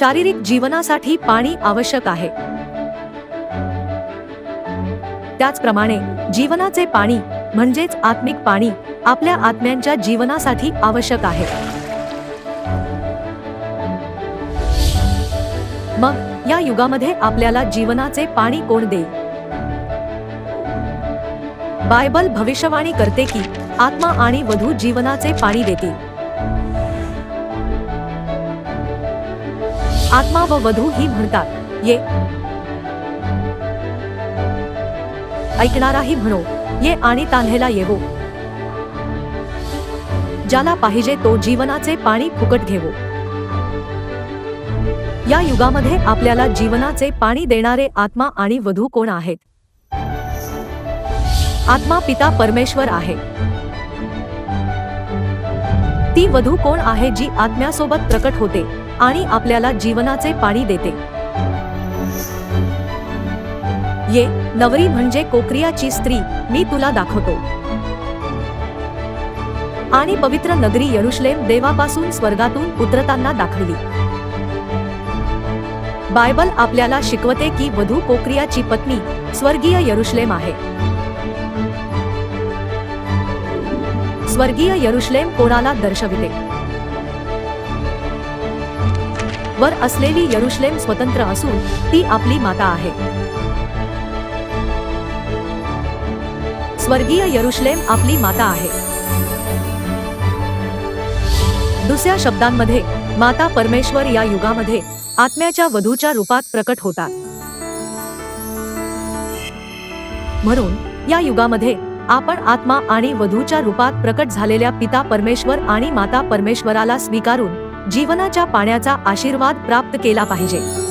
शारीरिक जीवनासाठी पाणी आवश्यक आहे. त्याचप्रमाणे जीवनाचे पाणी म्हणजेच आत्मिक पाणी आपल्या आत्म्यांच्या जीवनासाठी आवश्यक आहे. मग या युगामध्ये आपल्याला जीवनाचे पाणी कोण देईल? बायबल भविष्यवाणी करते की आत्मा आणि वधू जीवनाचे पाणी देतील. आत्मा व वधू ही म्हणतात. ये. ऐकणाराही म्हणो ये आणि तान्हेला येवो. ज्याला पाहिजे तो जीवनाचे पाणी फुकट घेवो. या युगामध्ये आपल्याला जीवनाचे पाणी देणारे आत्मा आणि वधू कोण आहेत? आत्मा पिता परमेश्वर आहे. ती वधू कोण आहे जी आत्म्यासोबत प्रकट होते आणि आपल्याला जीवनाचे पाणी देते? ये नवरी म्हणजे कोक्रियाची स्त्री मी तुला दाखवतो. आणि पवित्र नगरी यरुशलेम देवापासून स्वर्गातून उतरताना दाखवली. बायबल आपल्याला शिकवते की वधू कोक्रियाची पत्नी स्वर्गीय यरुशलेम आहे. स्वर्गीय यरुशलेम कोणाला दर्शविते? वर असलेली यरुशलेम स्वतंत्र असून ती आपली माता आहे. स्वर्गीय यरुशलेम आपली माता आहे. दुसऱ्या शब्दांमध्ये माता परमेश्वर या युगामध्ये आत्म्याच्या वधूच्या रूपात प्रकट होतात. म्हणून या युगामध्ये आपण आत्मा आणि वधूच्या रूपात प्रकट झालेल्या पिता परमेश्वर आणि माता परमेश्वराला स्वीकारून जीवनाच्या पाण्याचा आशीर्वाद प्राप्त केला पाहिजे.